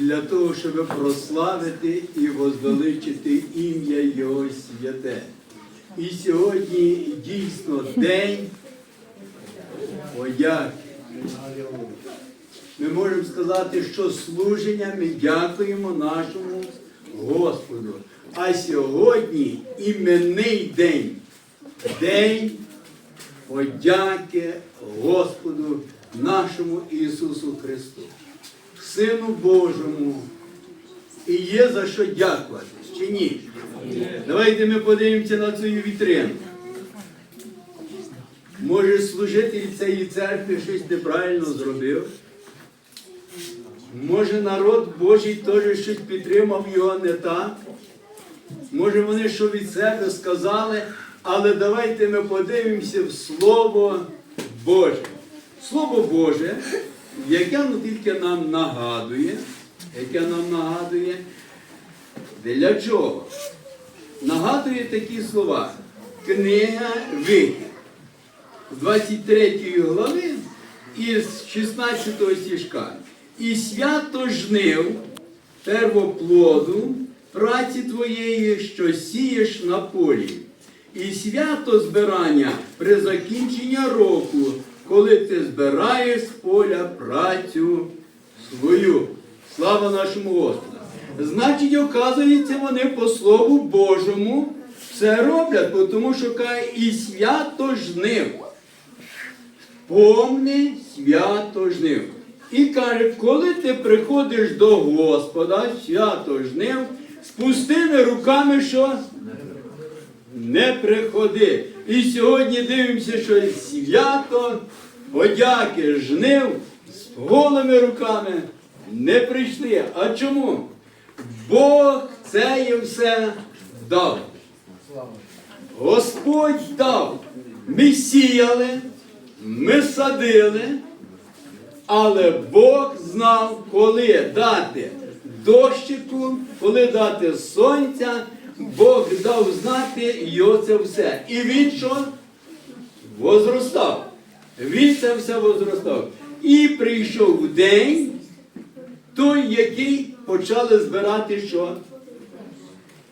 для того, щоб прославити і возвеличити ім'я Його святе. І сьогодні дійсно день подяки. Ми можемо сказати, що служення ми дякуємо нашому Господу. А сьогодні іменний день. День подяки Господу нашому Ісусу Христу, Сину Божому. І є за що дякувати, чи ні? Давайте ми подивимося на цю вітрину. Може, служитель цієї церкви щось неправильно зробив. Може, народ Божий теж щось підтримав його не так. Може, вони що від себе сказали, але давайте ми подивимося в Слово Боже. Слово Боже, яке тільки нам нагадує, яке нам нагадує, для чого? Нагадує такі слова. Книга Вихід. 23 глави із 16 стишка. І свято жнив первоплоду праці твоєї, що сієш на полі, і свято збирання при закінченні року, коли ти збираєш з поля працю свою. Слава нашому Господу! Значить, оказується, вони по Слову Божому все роблять, тому що каже, і свято жнив. Помни свято жнив. І каже, коли ти приходиш до Господа, свято жнив, з пустими руками що? Не приходи. І сьогодні дивимося, що свято подяки жнив з голими руками не прийшли. А чому? Бог це і все дав. Господь дав. Ми сіяли, ми садили, але Бог знав, коли дати дощику, коли дати сонця, Бог дав знати його це все. І він що? Возростав. Він це все возростав. І прийшов день, той, який почали збирати що?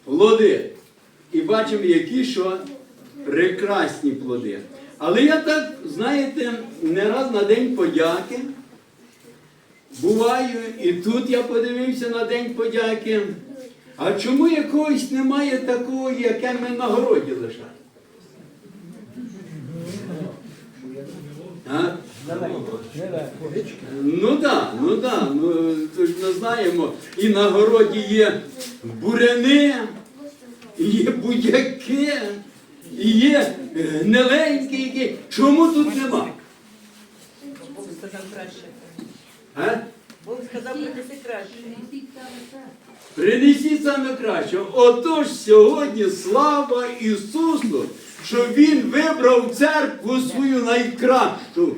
Плоди. І бачимо, які що прекрасні плоди. Але я так, знаєте, не раз на День подяки. Буваю, і тут я подивився на День подяки. А чому якогось немає такого, яке ми на городі лишаємо? А? Ну так, ну так, ну то ж ми знаємо. І на городі є буряни, є будяки, і є гниленькі які. Чому тут нема? Бог сказав краще. Бог сказав принеси краще. Принесіть саме краще. Отож сьогодні слава Ісусу, що Він вибрав церкву свою найкращу.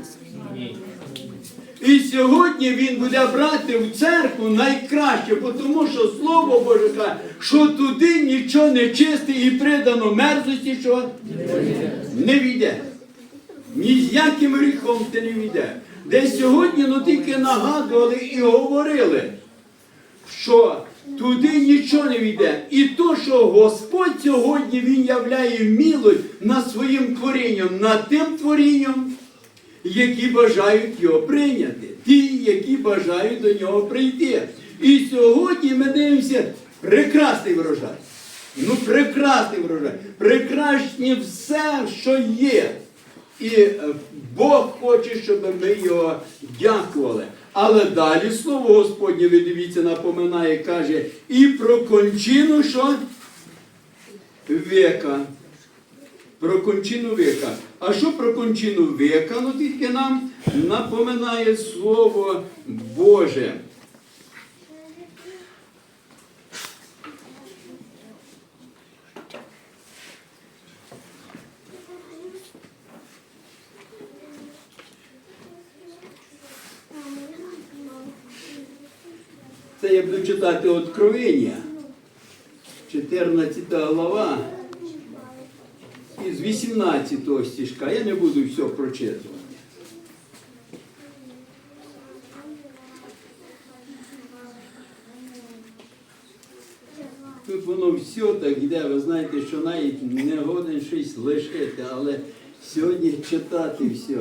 І сьогодні Він буде брати в церкву найкраще, тому що Слово Боже каже, що туди нічого не чисте і придано мерзості, що не війде. Ні з яким гріхом ти не війде. Де сьогодні ну тільки нагадували і говорили що туди нічого не війде. І то, що Господь сьогодні Він являє милость над своїм творінням, над тим творінням, які бажають його прийняти, ті, які бажають до нього прийти. І сьогодні ми дивимося прекрасний врожай. Ну, прекрасний врожай. Прекрасні все, що є. І е, Бог хоче, щоб ми його дякували. Але далі слово Господнє, ви дивіться, напоминає, каже, і про кончину що? Века. Про кончину века. А що про кончину века? Ну тільки нам напоминає Слово Боже. Це я буду читати Откровення, 14 глава, із 18 стишка. Я не буду все прочитувати. Тут воно все так йде, ви знаєте, що навіть не годен щось лишити, але сьогодні читати все.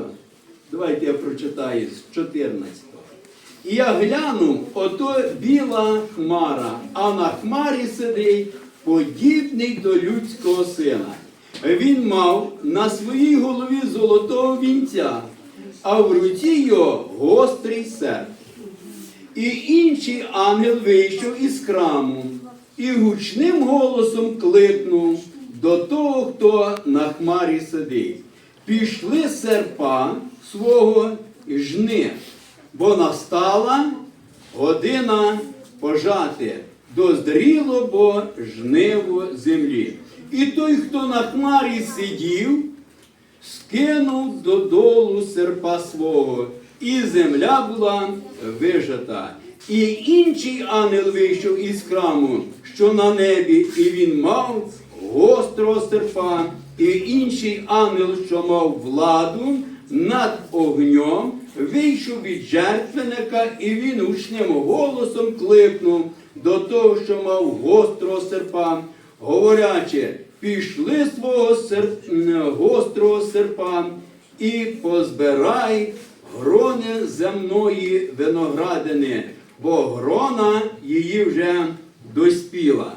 Давайте я прочитаю з 14. І я глянув, ото біла хмара, а на хмарі сидить подібний до людського сина. Він мав на своїй голові золотого вінця, а в руці його гострий серп. І інший ангел вийшов із храму і гучним голосом кликнув до того, хто на хмарі сидить. Пішли серпа свого жни, бо настала година пожати. Дозріло бо жниво землі. І той, хто на хмарі сидів, скинув додолу серпа свого, і земля була вижата. І інший ангел вийшов із храму, що на небі, і він мав гострого серпа, і інший ангел, що мав владу над огнем, вийшов від жертвенника, і він гучним голосом кликнув до того, що мав гострого серпа, говорячи, пішли свого сер... м, гострого серпа і позбирай грони земної виноградини, бо грона її вже доспіла.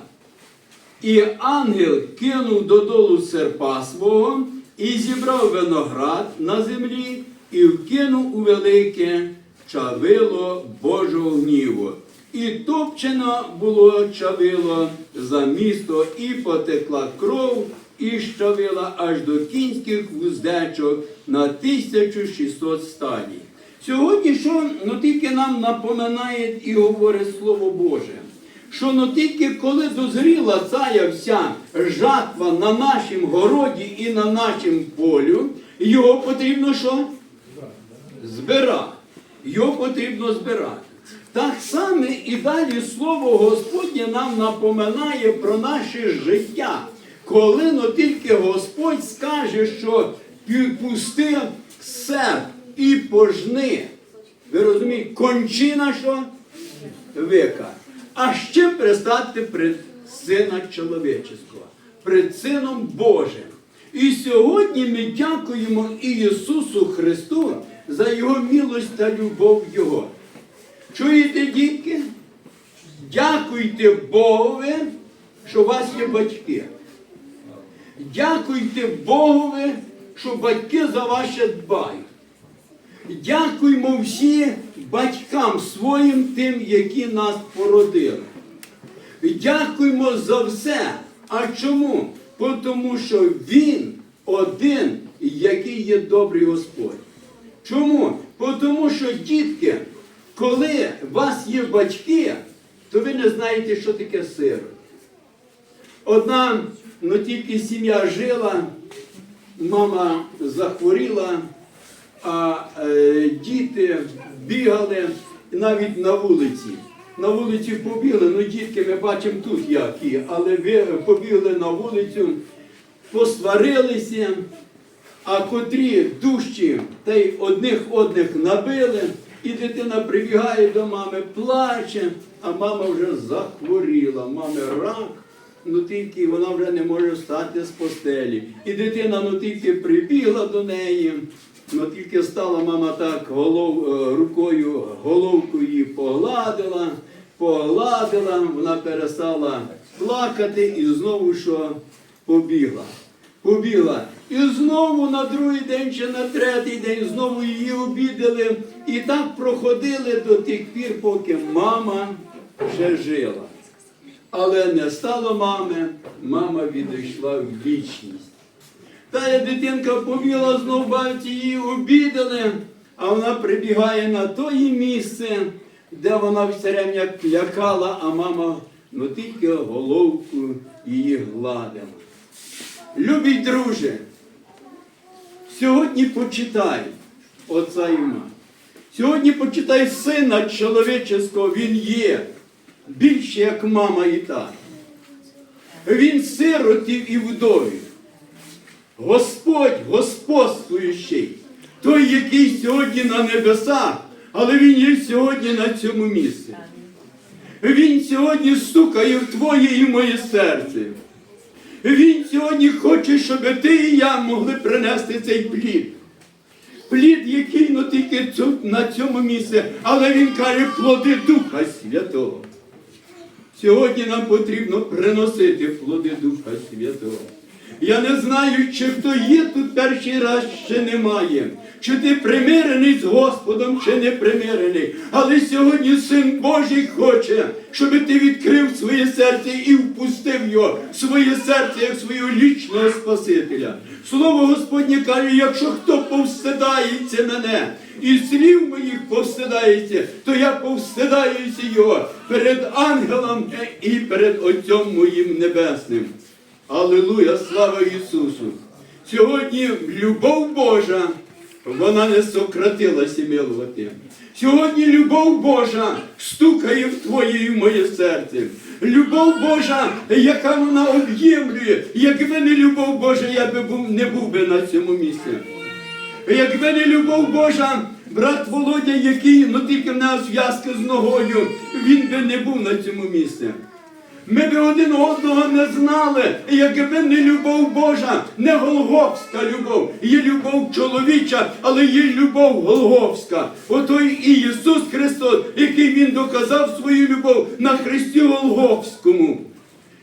І ангел кинув додолу серпа свого і зібрав виноград на землі, і вкинув у велике чавило Божого гніву. І топчено було чавило за місто, і потекла кров, і щавила аж до кінських вуздечок на 1600 стадій. Сьогодні що ну, тільки нам напоминає і говорить Слово Боже що ну тільки коли дозріла ця вся жатва на нашому городі і на нашому полю, його потрібно що? Збирати. Його потрібно збирати. Так само і далі Слово Господнє нам напоминає про наше життя. Коли ну тільки Господь скаже, що пусти серп і пожни. Ви розумієте, кончина що? века. А чим пристати пред Сина чоловічого, пред Сином Божим. І сьогодні ми дякуємо Ісусу Христу за Його милость та любов Його. Чуєте, дітки? Дякуйте Богові, що у вас є батьки. Дякуйте Богові, що батьки за вас ще дбають. Дякуємо всі батькам своїм тим, які нас породили. Дякуємо за все. А чому? Тому що Він один, який є добрий Господь. Чому? Тому що, дітки, коли у вас є батьки, то ви не знаєте, що таке сирот. Одна, ну тільки сім'я жила, мама захворіла, а е, діти бігали навіть на вулиці. На вулиці побігли, ну дітки ми бачимо тут які, але ви побігли на вулицю, посварилися, а котрі дужчі та й одних одних набили, і дитина прибігає до мами, плаче, а мама вже захворіла, мами рак. Ну тільки вона вже не може встати з постелі. І дитина ну тільки прибігла до неї, ну тільки стала мама так голов, е, рукою головку її погладила, погладила, вона перестала плакати і знову що побігла. Побігла. І знову на другий день чи на третій день знову її обідали. І так проходили до тих пір, поки мама ще жила. Але не стало мами, мама відійшла в вічність. Та дитинка побігла знов бавці, її обідали, а вона прибігає на тоє місце, де вона все время лякала, а мама ну тільки головку її гладила. Любий друже, сьогодні почитай отця і мать. Сьогодні почитай сина чоловічого, він є більше як мама і тато. Він сиротів і вдовів. Господь господствуючий, той, який сьогодні на небесах, але Він є сьогодні на цьому місці. Він сьогодні стукає в твоє і моє серце. Він сьогодні хоче, щоб ти і я могли принести цей плід. Плід, який ну тільки на цьому місці, але він каже плоди Духа Святого. Сьогодні нам потрібно приносити плоди Духа Святого. Я не знаю, чи хто є тут перший раз, чи немає. Чи ти примирений з Господом, чи не примирений. Але сьогодні Син Божий хоче, щоб ти відкрив своє серце і впустив його своє серце як свого лічного Спасителя. Слово Господнє каже, якщо хто повстидається мене і слів моїх повстидається, то я повстидаюся його перед ангелом і перед Отцем моїм Небесним. Аллилуйя, слава Ісусу! Сьогодні любов Божа, вона не сократилася милувати. Сьогодні любов Божа стукає в твоє і в моє серце. Любов Божа, яка вона об'ємлює. Якби не любов Божа, я би був, не був би на цьому місці. Якби не любов Божа, брат Володя, який ну тільки в нас зв'язки з ногою, він би не був на цьому місці. Ми би один одного не знали, якби не любов Божа, не Голговська любов. Є любов чоловіча, але є любов Голговська. Отой і Ісус Христос, який Він доказав свою любов на Христі Голговському.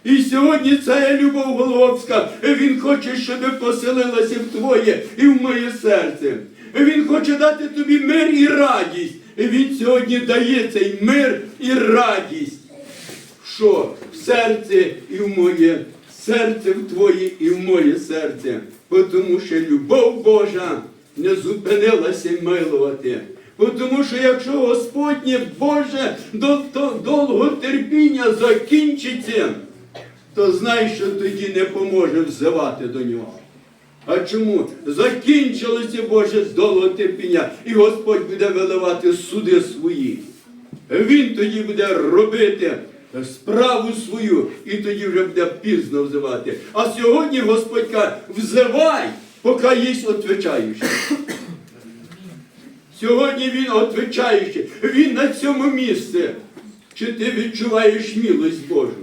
І сьогодні ця любов Голговська, Він хоче, щоб поселилася в твоє і в моє серце. Він хоче дати тобі мир і радість. Він сьогодні дає цей мир і радість що в серце і в моє, серце в твоє і в моє серце. Тому що любов Божа не зупинилася милувати. Тому що якщо Господнє Боже до, до довго терпіння закінчиться, то знай, що тоді не поможе взивати до нього. А чому? Закінчилося Боже довго терпіння, і Господь буде виливати суди свої. Він тоді буде робити справу свою, і тоді вже буде пізно взивати. А сьогодні Господь каже, взивай, поки є отвечаючий. Сьогодні він отвечаючий, він на цьому місці. Чи ти відчуваєш милость Божу?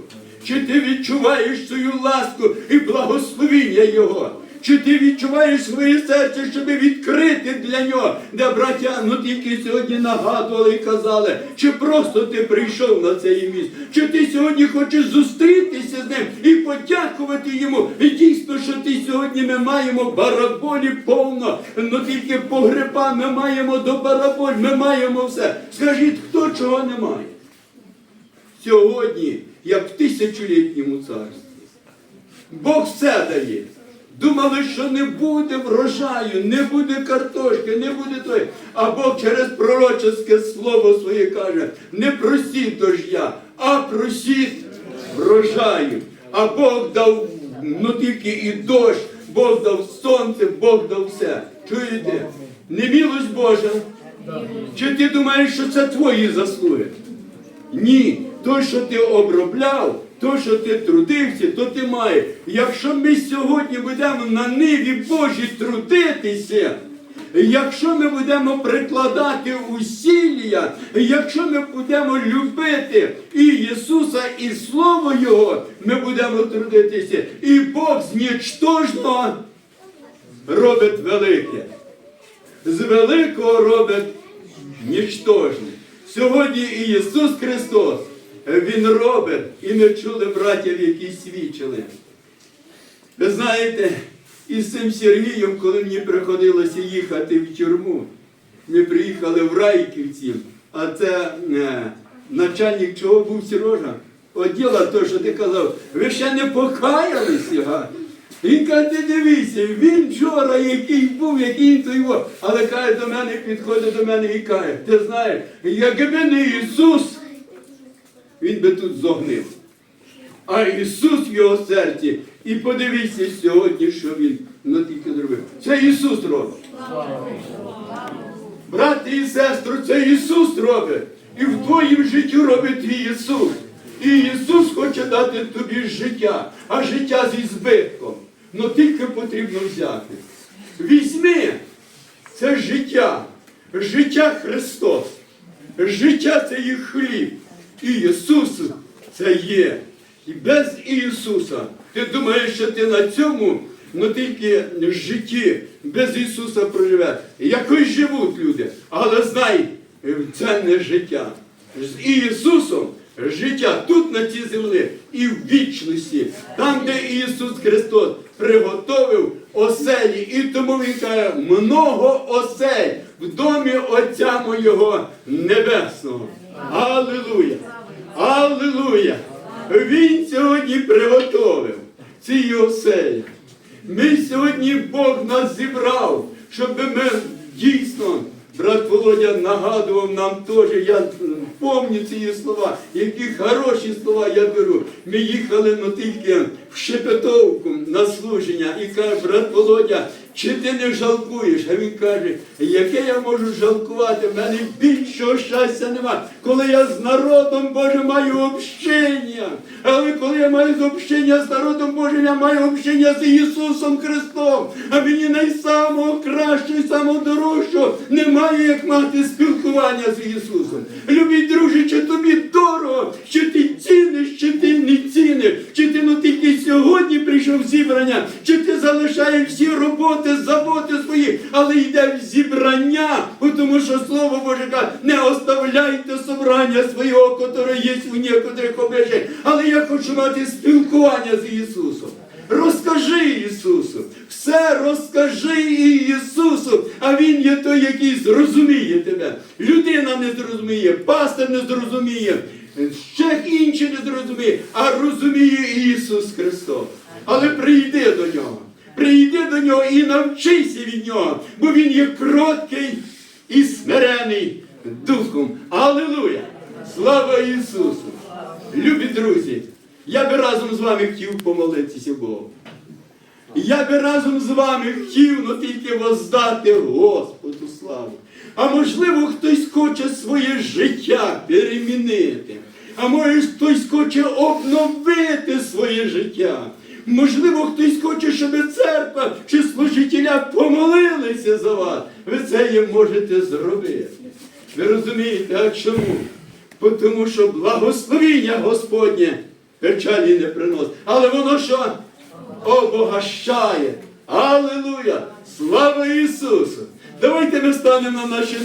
Чи ти відчуваєш свою ласку і благословіння Його? Чи ти відчуваєш своє серце, щоб відкрити для нього, де браття ну тільки сьогодні нагадували і казали, чи просто ти прийшов на цей місць, чи ти сьогодні хочеш зустрітися з ним і подякувати йому. І дійсно, що ти сьогодні ми маємо бараболі повно, ну тільки погреба ми маємо до бараболь, ми маємо все. Скажіть, хто чого не має? Сьогодні, як в тисячолітньому царстві. Бог все дає. Думали, що не буде врожаю, не буде картошки, не буде той. А Бог через пророчеське слово своє каже: не просіть дождя, а просіть врожаю. А Бог дав ну тільки і дощ, Бог дав сонце, Бог дав все. Чуєте? Не милость Божа. Чи ти думаєш, що це твої заслуги? Ні, то, що ти обробляв, то, що ти трудився, то ти маєш. Якщо ми сьогодні будемо на ниві Божій трудитися, якщо ми будемо прикладати усілля, якщо ми будемо любити і Ісуса, і Слово Його, ми будемо трудитися. І Бог з нічтожного робить велике. З великого робить нічтожне. Сьогодні і Ісус Христос, Він робить, і ми чули братів, які свідчили. Ви знаєте, із цим Сергієм, коли мені приходилося їхати в тюрму, ми приїхали в Райківці, а це е, начальник чого був Сережа? Оділа то, що ти казав, ви ще не покаялися. га? Він каже, ти дивися, він вчора який був, який той його. Але каже до мене, підходить до мене і каже, ти знаєш, якби не Ісус, він би тут зогнив. А Ісус в його серці. І подивіться сьогодні, що Він ну, тільки зробив. Це Ісус робить. Брати і сестри, це Ісус робить. І в твоїм житті робить твій Ісус. І Ісус хоче дати тобі життя, а життя зі збитком. Ну тільки потрібно взяти. Візьми це життя, життя Христос. Життя це їх хліб. Ісус це є. І без Ісуса. Ти думаєш, що ти на цьому, ну тільки в житті без Ісуса проживе. Якось живуть люди. Але знай, це не життя. З Ісусом життя тут на цій землі і в вічності, там, де Ісус Христос приготовив оселі. І тому Він каже, много осель в домі Отця моєго Небесного. Аллилуйя! Аллилуйя! Він сьогодні приготовив ці оселі. Ми сьогодні Бог нас зібрав, щоб ми дійсно, брат Володя нагадував нам теж, я пам'ятаю ці слова, які хороші слова я беру. Ми їхали ну, тільки в Шепетовку на служення і каже, брат Володя, чи ти не жалкуєш? А він каже, яке я можу жалкувати? В мене більшого щастя нема. Коли я з народом Божим маю общення. Але коли я маю общення з народом Божим, я маю общення з Ісусом Христом. А мені найсамого кращого, самого дорожчого немає, як мати спілкування з Ісусом. Любі друже, чи тобі дорого, чи ти ціниш, чи ти не ціниш, чи ти ну тільки сьогодні прийшов зібрання, чи ти залишаєш всі роботи, заботи свої, але йде в зібрання, тому що Слово Боже каже, не оставляйте собрання свого, котре є у некоторих обмежень, але я хочу мати спілкування з Ісусом. Розкажи Ісусу, все розкажи Ісусу, а Він є той, який зрозуміє тебе. Людина не зрозуміє, пастор не зрозуміє, ще інші не зрозуміє, а розуміє Ісус Христос. Але прийди до Нього, прийди до Нього і навчися від Нього, бо Він є кроткий і смирений духом. Аллилуйя! Слава Ісусу! Любі друзі! Я би разом з вами хотів помолитися Богу. Я би разом з вами хотів, ну тільки воздати Господу славу. А можливо, хтось хоче своє життя перемінити. А може хтось хоче обновити своє життя. Можливо, хтось хоче, щоб церква чи служителя помолилися за вас. Ви це є можете зробити. Ви розумієте, а чому? Тому що благословіння Господнє печалі не приносить. Але воно що? Обогащає. Аллилуйя! Слава Ісусу! Давайте ми станемо на наші